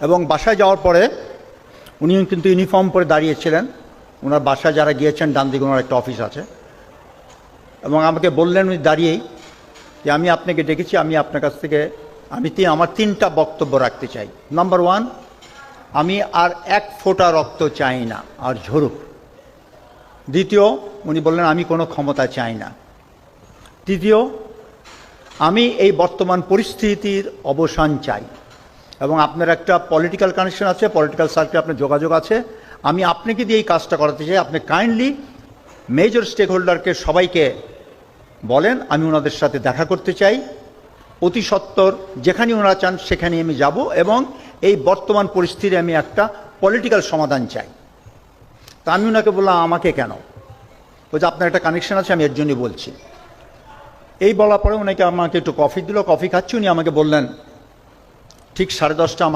এবং বাসায় যাওয়ার পরে উনি কিন্তু ইউনিফর্ম পরে দাঁড়িয়েছিলেন। ওনার বাসায় যারা গিয়েছেন, ডান দিকে ওনার একটা অফিস আছে। এবং আমাকে বললেন উনি দাঁড়িয়েই যে, আমি আপনাকে ডেকেছি, আমি আপনার কাছ থেকে, আমি আমার তিনটা বক্তব্য রাখতে চাই। নাম্বার ওয়ান আমি আর এক ফোঁটা রক্ত চাই না, আর ঝরুক। দ্বিতীয়, উনি বললেন, আমি কোনো ক্ষমতা চাই না। তৃতীয়, আমি এই বর্তমান পরিস্থিতির অবসান চাই। এবং আপনার একটা পলিটিক্যাল কানেকশন আছে পলিটিক্যাল সার্কেল আপনার যোগাযোগ আছে। আমি আপনাকে দিয়ে এই কাজটা করাতে চাই। আপনি কাইন্ডলি মেজর স্টেক হোল্ডারকে সবাইকে বলেন, আমি ওনাদের সাথে দেখা করতে চাই। অতি সত্বর যেখানে ওনারা চান সেখানে আমি যাব এবং এই বর্তমান পরিস্থিতি আমি একটা পলিটিক্যাল সমাধান চাই। তা আমি ওনাকে বললাম, আমাকে কেন? বলছে, আপনার একটা কানেকশন আছে, আমি এর জন্যই বলছি। এই বলার পরে ওনাকে আমাকে একটু কফি দিল কফি খাচ্ছি। উনি আমাকে বললেন ঠিক সাড়ে দশটা আমাকে